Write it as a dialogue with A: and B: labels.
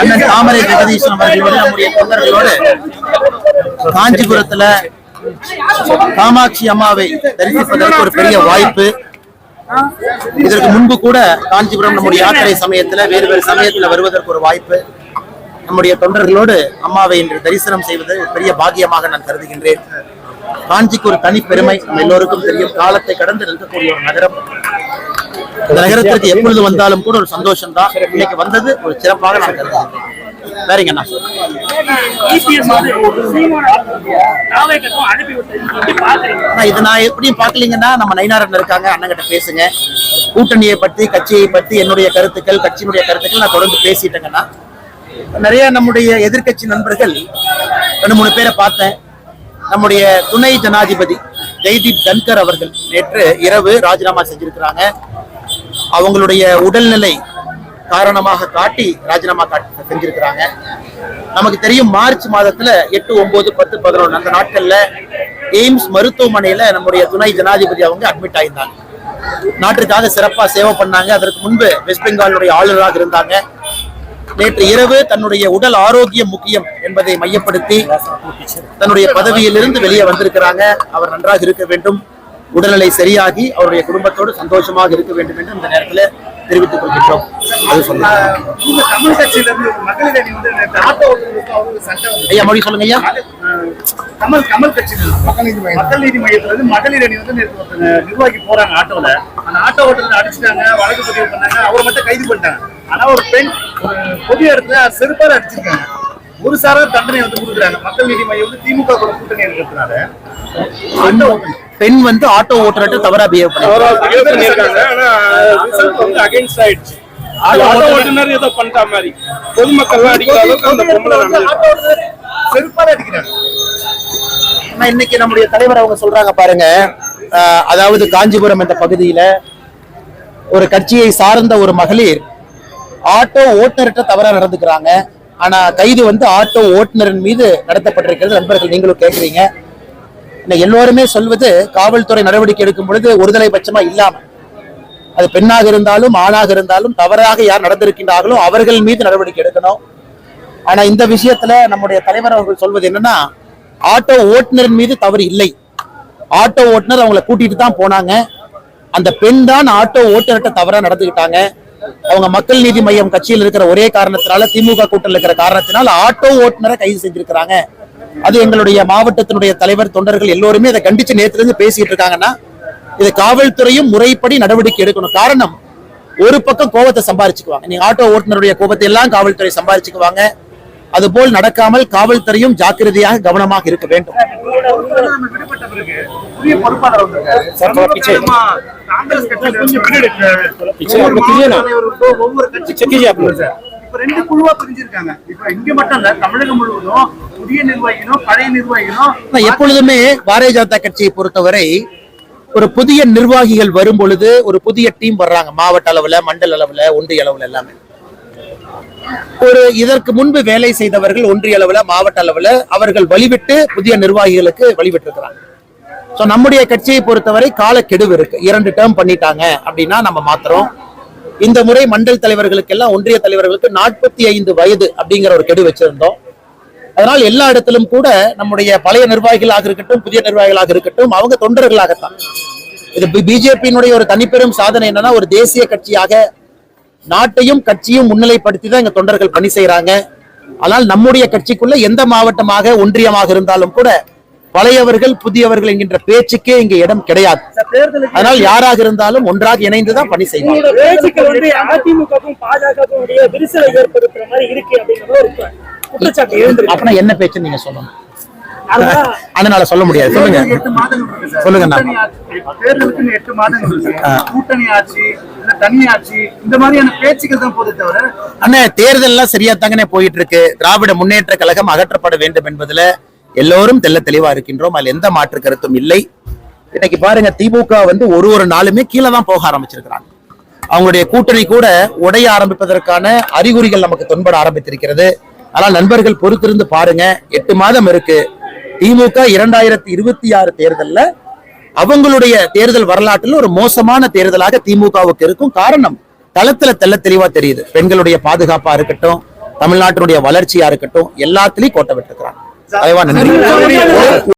A: அண்ணன் தாமரை ஜெகதீசன் அவர்களோடு நம்முடைய தொண்டர்களோடு காஞ்சிபுரத்துல காமாட்சி அம்மாவை தரிசிப்பதற்கு ஒரு பெரிய வாய்ப்பு. இதற்கு முன்பு கூட காஞ்சிபுரம் நம்முடைய யாத்திரை சமயத்துல வேறு வேறு சமயத்துல வருவதற்கு ஒரு வாய்ப்பு. நம்முடைய தொண்டர்களோடு அம்மாவை இன்று தரிசனம் செய்வது பெரிய பாக்கியமாக நான் கருதுகின்றேன். காஞ்சிக்கு ஒரு தனி பெருமை நம்ம எல்லோருக்கும் தெரியும் காலத்தை கடந்து நிற்கக்கூடிய ஒரு நகரம். இந்த நகரத்திற்கு எப்பொழுது வந்தாலும் கூட ஒரு சந்தோஷம் தான் இன்னைக்கு வந்தது ஒரு சிறப்பாக நான் கருதுகிறேன். வேறங்க அண்ணா
B: இபிஎஸ் வந்து நாளைக்கும் அனுப்பி விட்டு எப்படி பாக்குறீங்க
A: ஆனா இது நான் எப்படியும் பார்க்கலீங்கன்னா நம்ம நயினாரன் இருக்காங்க அண்ணங்கிட்ட பேசுங்க. கூட்டணியை பத்தி கட்சியை பத்தி என்னுடைய கருத்துக்கள் கட்சியினுடைய கருத்துக்கள் நான் தொடர்ந்து பேசிட்டேங்கன்னா நிறைய நம்முடைய எதிர்க்கட்சி நண்பர்கள் ரெண்டு மூணு பேரை பார்த்தேன். நம்முடைய துணை ஜனாதிபதி ஜெய்தீப் தன்கர் அவர்கள் நேற்று இரவு ராஜினாமா செஞ்சிருக்கிறாங்க. அவங்களுடைய உடல்நிலை காரணமாக காட்டி ராஜினாமா காட்டி செஞ்சிருக்கிறாங்க. நமக்கு தெரியும் மார்ச் மாதத்துல எட்டு ஒன்பது பத்து பதினொன்று அந்த நாட்கள்ல எய்ம்ஸ் மருத்துவமனையில நம்முடைய துணை ஜனாதிபதி அவங்க அட்மிட் ஆயிருந்தாங்க. நாட்டிற்காக சிறப்பா சேவை பண்ணாங்க. அதற்கு முன்பு வெஸ்ட் பெங்காலுடைய ஆளுநராக இருந்தாங்க. நேற்று இரவு தன்னுடைய உடல் ஆரோக்கியம் முக்கியம் என்பதை மையப்படுத்தி தன்னுடைய பதவியிலிருந்து வெளியே வந்திருக்கிறாங்க. அவர் நன்றாக இருக்க வேண்டும். உடல்நிலை சரியாகி அவருடைய குடும்பத்தோடு சந்தோஷமாக இருக்க வேண்டும் என்று இந்த நேரத்தில் தெரிவித்துக் கொள்கின்றோம். அது சொல்லுங்க.
C: வந்து வந்து
A: ஐயா மொழி சொல்லுங்க ஐயா.
C: கமல் கமல் கட்சியில மக்கள் நீதி மையம். மக்கள் நீதி மையத்துல இருந்து மகளிர் அணி வந்து நிர்வாகி போறாங்க ஆட்டோல. அந்த ஆட்டோ ஓட்டுநர் அடிச்சிட்டாங்க வழக்கு பதிவு பண்ணாங்க அவரை மட்டும் கைது பண்ணிட்டாங்க. ஆனா ஒரு பெண் ஒரு பொது இடத்துல செருப்பால அடிச்சிருக்காங்க. ஒரு சாரார் தண்டனை வந்து கொடுக்குறாங்க. மக்கள் நீதி மையம் வந்து திமுக கூட கூட்டணி இருக்கிறதுனால ஓட்டுநர்.
A: பெண் வந்து ஆட்டோ ஓட்டுறட்டு தவறா பிஹேவ் பண்ணி
D: பிஹேவ் பண்ணிருக்காங்க. ஆட்டோ ஓட்டுநர் ஏதோ பண்ணிட்ட மாதிரி. பொதுமக்கள் அடிக்கிற அளவுக்கு அந்த பொம்பளை நடந்துருக்கு
C: ஆட்டோ ஓட்டுநர் செருப்பால அடிக்கிறாங்க.
A: ஆனா இன்னைக்கு நம்முடைய தலைவர் அவங்க சொல்றாங்க பாருங்க. அதாவது காஞ்சிபுரம் என்ற பகுதியில ஒரு கட்சியை சார்ந்த ஒரு மகளிர் ஆட்டோ ஓட்டுநர்கிட்ட தவறா நடந்துக்கிறாங்க. ஆனா கைது வந்து ஆட்டோ ஓட்டுநரின் மீது நடத்தப்பட்டிருக்கிறது. நண்பர்கள் நீங்களும் கேட்குறீங்க. எல்லோருமே சொல்வது காவல்துறை நடவடிக்கை எடுக்கும் பொழுது ஒருதலை பட்சமா இல்லாம. அது பெண்ணாக இருந்தாலும் ஆணாக இருந்தாலும் தவறாக யார் நடந்திருக்கின்றார்களோ அவர்கள் மீது நடவடிக்கை எடுக்கணும். ஆனா இந்த விஷயத்துல நம்முடைய தலைவர் அவர்கள் சொல்வது என்னன்னா ஆட்டோ ஓட்டுநரின் மீது தவறு இல்லை. ஆட்டோ ஓட்டுநர் அவங்களை கூட்டிட்டு தான் போனாங்க. அந்த பெண் தான் ஆட்டோ ஓட்டுநர்கிட்ட தவறா நடந்துக்கிட்டாங்க அவங்க மக்கள் நீதி மையம் கட்சியில் இருக்கிற ஒரே காரணத்தினால திமுக கூட்டத்தில் இருக்கிற காரணத்தினால ஆட்டோ ஓட்டுநரை கைது செஞ்சிருக்கிறாங்க. அது எங்களுடைய மாவட்டத்தினுடைய தலைவர் தொண்டர்கள் எல்லோருமே அதை கண்டிச்சு நேத்துல இருந்து பேசிட்டு இருக்காங்கன்னா இது காவல்துறையும் முறைப்படி நடவடிக்கை எடுக்கணும். காரணம் ஒரு பக்கம் கோபத்தை சம்பாரிச்சுக்குவாங்க. நீங்க ஆட்டோ ஓட்டுநருடைய கோபத்தை எல்லாம் காவல்துறை சம்பாரிச்சுக்குவாங்க. அதுபோல் நடக்காமல் காவல்துறையும் ஜாக்கிரதையாக கவனமாக இருக்க வேண்டும்.
C: ரெண்டு குழுவா பிரிஞ்சிருக்காங்க. இப்ப இங்க மட்டும் இல்ல தமிழகம் முழுவதும் புதிய நிர்வாகிகளும் பழைய நிர்வாகிகளும்
A: எப்பொழுதுமே பாரதிய ஜனதா கட்சியை பொறுத்தவரை ஒரு புதிய நிர்வாகிகள் வரும் பொழுது ஒரு புதிய டீம் வர்றாங்க. மாவட்ட அளவுல மண்டல அளவுல ஒன்றிய அளவுல எல்லாமே. ஒரு இதற்கு முன்பு வேலை செய்தவர்கள் ஒன்றிய அளவுல மாவட்ட அளவுல அவர்கள் வழிவிட்டு புதிய நிர்வாகிகளுக்கு வழிவிட்டு இருக்கிறாங்க நம்முடைய கட்சியை பொறுத்தவரை காலக்கெடுவு இருக்கு. இரண்டு டேர்ம் பண்ணிட்டாங்க அப்படின்னா நம்ம மாத்துறோம். இந்த முறை மண்டல் தலைவர்களுக்கு எல்லாம் ஒன்றிய தலைவர்களுக்கு நாற்பத்தி ஐந்து வயது அப்படிங்கிற ஒரு கெடு வச்சிருந்தோம். அதனால் எல்லா இடத்திலும் கூட நம்முடைய பழைய நிர்வாகிகளாக இருக்கட்டும் புதிய நிர்வாகிகளாக இருக்கட்டும் அவங்க தொண்டர்களாகத்தான். இது பிஜேபியினுடைய ஒரு தனிப்பெரும் சாதனை என்னன்னா ஒரு தேசிய கட்சியாக நாட்டையும் கட்சியும் முன்னிலைப்படுத்தி தான் எங்க தொண்டர்கள் பணி செய்யறாங்க ஆனால் நம்முடைய கட்சிக்குள்ள எந்த மாவட்டமாக ஒன்றியமாக இருந்தாலும் கூட பழையவர்கள் புதியவர்கள் என்கின்ற பேச்சுக்கே இங்க இடம் கிடையாது. அதனால் யாராக இருந்தாலும் ஒன்றாக இணைந்துதான் பணி செய்வாங்க.
B: குற்றச்சாட்டு எழுந்திருக்கு.
A: அப்படின்னா என்ன பேச்சு நீங்க சொல்லணும்.
B: அதனால
A: சொல்ல முடியாது. சொல்லுங்க. சொல்லுங்க
C: எட்டு மாதங்கள் கூட்டணி ஆட்சி
A: அண்ணே தேர்தல் எல்லாம் சரியா தாங்கனே போயிட்டு இருக்கு திராவிட முன்னேற்ற கழகம் அகற்றப்பட வேண்டும் என்பதுல எல்லோரும் தெள்ள தெளிவா இருக்கின்றோம். அதுல எந்த மாற்று கருத்தும் இல்லை. இன்னைக்கு பாருங்க திமுக வந்து ஒரு ஒரு நாளுமே கீழே தான் போக ஆரம்பிச்சிருக்கிறாங்க. அவங்களுடைய கூட்டணி கூட உடைய ஆரம்பிப்பதற்கான அறிகுறிகள் நமக்கு தென்பட ஆரம்பித்திருக்கிறது. ஆனால் நண்பர்கள் பொறுத்திருந்து பாருங்க எட்டு மாதம் இருக்கு. திமுக இரண்டாயிரத்தி இருபத்தி ஆறு தேர்தல்ல அவங்களுடைய தேர்தல் வரலாற்றில் ஒரு மோசமான தேர்தலாக திமுகவுக்கு இருக்கும் காரணம் களத்துல தெள்ள தெளிவா தெரியுது. பெண்களுடைய பாதுகாப்பா இருக்கட்டும் தமிழ்நாட்டினுடைய வளர்ச்சியா இருக்கட்டும் எல்லாத்துலயும் கோட்டை விட்டுருக்கிறாங்க.